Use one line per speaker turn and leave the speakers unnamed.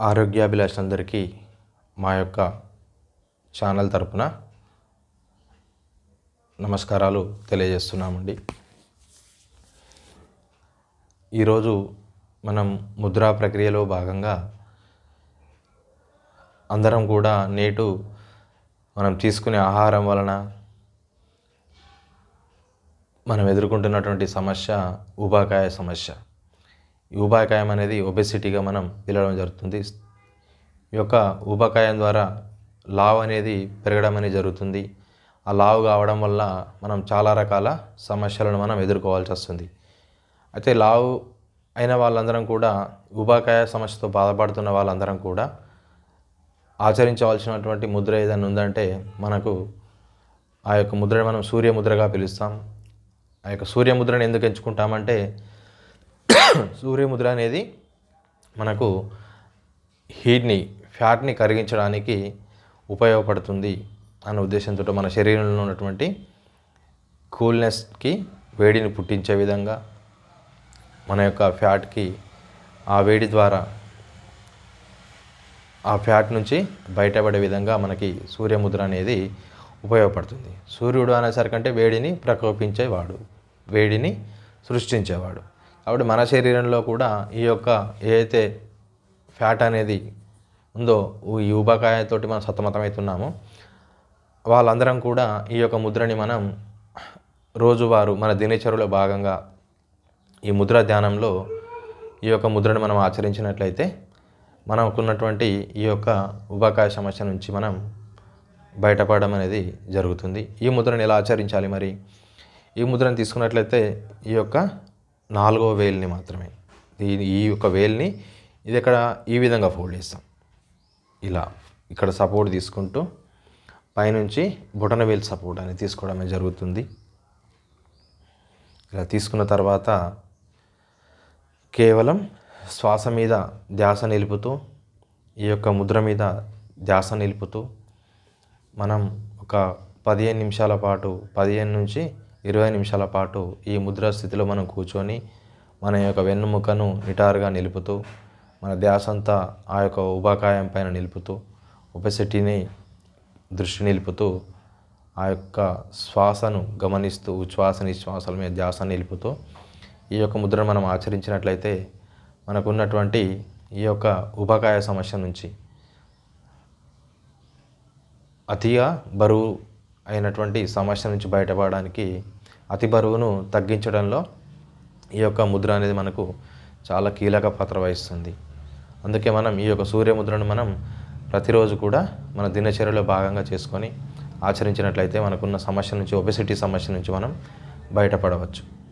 ఆరోగ్యాభిలాషులందరికీ మా యొక్క ఛానల్ తరపున నమస్కారాలు తెలియజేస్తున్నామండి. ఈరోజు మనం ముద్రా ప్రక్రియలో భాగంగా అందరం కూడా నేటు మనం తీసుకునే ఆహారం వలన మనం ఎదుర్కొంటున్నటువంటి సమస్య ఉపాకాయ సమస్య. ఈ అనేది ఒబెసిటీగా మనం పిలవడం జరుగుతుంది. ఈ యొక్క ఊబకాయం ద్వారా లావు అనేది పెరగడం అనేది జరుగుతుంది. ఆ లావు కావడం వల్ల మనం చాలా రకాల సమస్యలను మనం ఎదుర్కోవాల్సి వస్తుంది. అయితే లావు అయిన వాళ్ళందరం కూడా ఊబకాయ సమస్యతో బాధపడుతున్న వాళ్ళందరం కూడా ఆచరించవలసినటువంటి ముద్ర ఏదైనా ఉందంటే మనకు ఆ యొక్క ముద్రని మనం సూర్యముద్రగా పిలుస్తాం. ఆ యొక్క సూర్యముద్రను ఎందుకు ఎంచుకుంటామంటే సూర్యముద్ర అనేది మనకు హీట్ని ఫ్యాట్ని కరిగించడానికి ఉపయోగపడుతుంది అన్న ఉద్దేశంతో మన శరీరంలో ఉన్నటువంటి కూల్నెస్కి వేడిని పుట్టించే విధంగా మన యొక్క ఫ్యాట్కి ఆ వేడి ద్వారా ఆ ఫ్యాట్ నుంచి బయటపడే విధంగా మనకి సూర్యముద్ర అనేది ఉపయోగపడుతుంది. సూర్యుడు అనేసరికంటే వేడిని ప్రకోపించేవాడు వేడిని సృష్టించేవాడు. కాబట్టి మన శరీరంలో కూడా ఈ యొక్క ఏదైతే ఫ్యాట్ అనేది ఉందో ఈ ఊబకాయతోటి మనం సతమతమవుతున్నామో వాళ్ళందరం కూడా ఈ యొక్క ముద్రని మనం రోజువారు మన దినచర్యలో భాగంగా ఈ ముద్ర ధ్యానంలో ఈ యొక్క ముద్రను మనం ఆచరించినట్లయితే మనకున్నటువంటి ఈ యొక్క ఉబకాయ సమస్య నుంచి మనం బయటపడడం అనేది జరుగుతుంది. ఈ ముద్రను ఎలా ఆచరించాలి మరి? ఈ ముద్రను తీసుకున్నట్లయితే ఈ యొక్క నాలుగో వేల్ని మాత్రమే. ఈ ఈ యొక్క వేల్ని ఇది ఇక్కడ ఈ విధంగా ఫోల్డ్ చేస్తాం. ఇలా ఇక్కడ సపోర్ట్ తీసుకుంటూ పైనుంచి బొటన వేల్ సపోర్ట్ అనేది తీసుకోవడమే జరుగుతుంది. ఇలా తీసుకున్న తర్వాత కేవలం శ్వాస మీద ధ్యాస నిలుపుతూ ఈ యొక్క ముద్ర మీద ధ్యాస నిలుపుతూ మనం ఒక పదిహేను నిమిషాల పాటు పదిహేను నుంచి ఇరవై నిమిషాల పాటు ఈ ముద్ర స్థితిలో మనం కూర్చొని మన యొక్క వెన్నుముకను నిటారుగా నిలుపుతూ మన ధ్యాసంతా ఆ యొక్క ఉబాకాయం పైన నిలుపుతూ ఒబెసిటీని దృష్టి నిలుపుతూ ఆ యొక్క శ్వాసను గమనిస్తూ ఉచ్ఛ్వాస నిశ్వాసాల మీద ధ్యాస నిలుపుతూ ఈ యొక్క ముద్రను మనం ఆచరించినట్లయితే మనకున్నటువంటి ఈ యొక్క ఉబకాయ సమస్య నుంచి అతిగా బరువు అయినటువంటి సమస్య నుంచి బయటపడడానికి అతి బరువును తగ్గించడంలో ఈ యొక్క ముద్ర అనేది మనకు చాలా కీలక పాత్ర వహిస్తుంది. అందుకే మనం ఈ యొక్క సూర్యముద్రను మనం ప్రతిరోజు కూడా మన దినచర్యలో భాగంగా చేసుకొని ఆచరించినట్లయితే మనకున్న సమస్య నుంచి ఒబెసిటీ సమస్య నుంచి మనం బయటపడవచ్చు.